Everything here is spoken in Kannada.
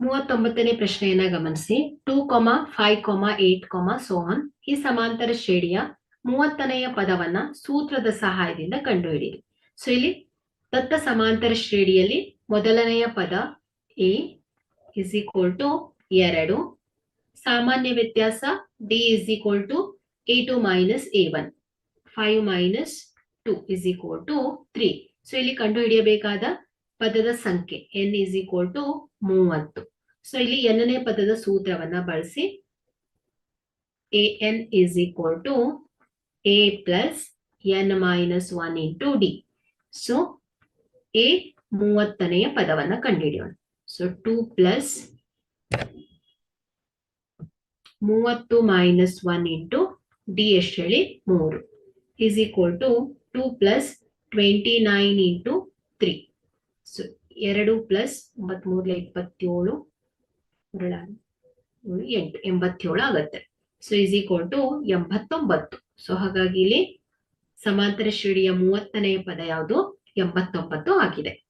ಮೂವತ್ತೊಂಬತ್ತನೇ ಪ್ರಶ್ನೆಯನ್ನ ಗಮನಿಸಿ. Two comma, five comma, eight comma Sohan ಈ ಸಮಾಂತರ ಶ್ರೇಣಿಯ ಮೂವತ್ತನೆಯ ಪದವನ್ನ ಸೂತ್ರದ ಸಹಾಯದಿಂದ ಕಂಡುಹಿಡಿಯಿರಿ ಸೊ ಇಲ್ಲಿ ದತ್ತ ಸಮಾಂತರ ಶ್ರೇಣಿಯಲ್ಲಿ ಮೊದಲನೆಯ ಪದ ಎ ಇಸ್ ಈಕ್ವಲ್ ಟು ಎರಡು. ಸಾಮಾನ್ಯ ವ್ಯತ್ಯಾಸ d is equal to a two minus a one five minus two is equal to three so ಇಲ್ಲಿ ಕಂಡುಹಿಡಿಯಬೇಕಾದ ಪದದ ಸಂಖ್ಯೆ ಎನ್ ಇಸ್ ಈಕ್ವಲ್ ಟು ಮೂವತ್ತು. ಸೊ ಇಲ್ಲಿ ಎನ್ನನೇ ಪದದ ಸೂತ್ರವನ್ನ ಬಳಸಿ a n is equal to a plus n minus one into d so a ಮೂವತ್ತನೆಯ ಪದವನ್ನ ಕಂಡುಹಿಡಿಯೋಣ. ಸೊ ಟು ಪ್ಲಸ್ ಮೂವತ್ತು ಮೈನಸ್ ಒನ್ ಇಂಟು ಡಿ ಎಷ್ಟು ಹೇಳಿ ಮೂರು. Is equal to two plus twenty nine into three so ಎರಡು ಪ್ಲಸ್ ಒಂಬತ್ಮೂರ್ಲೆ ಇಪ್ಪತ್ತೇಳು. ಎಂಟು, ಎಂಬತ್ತೇಳು ಆಗತ್ತೆ. ಸೊ ಇಸ್ ಈಕ್ವಲ್ ಟು ಎಂಬತ್ತೊಂಬತ್ತು. ಸೊ ಹಾಗಾಗಿ ಇಲ್ಲಿ ಸಮಾಂತರ ಶ್ರೇಣಿಯ ಮೂವತ್ತನೆಯ ಪದ ಯಾವುದು? ಎಂಬತ್ತೊಂಬತ್ತು ಆಗಿದೆ.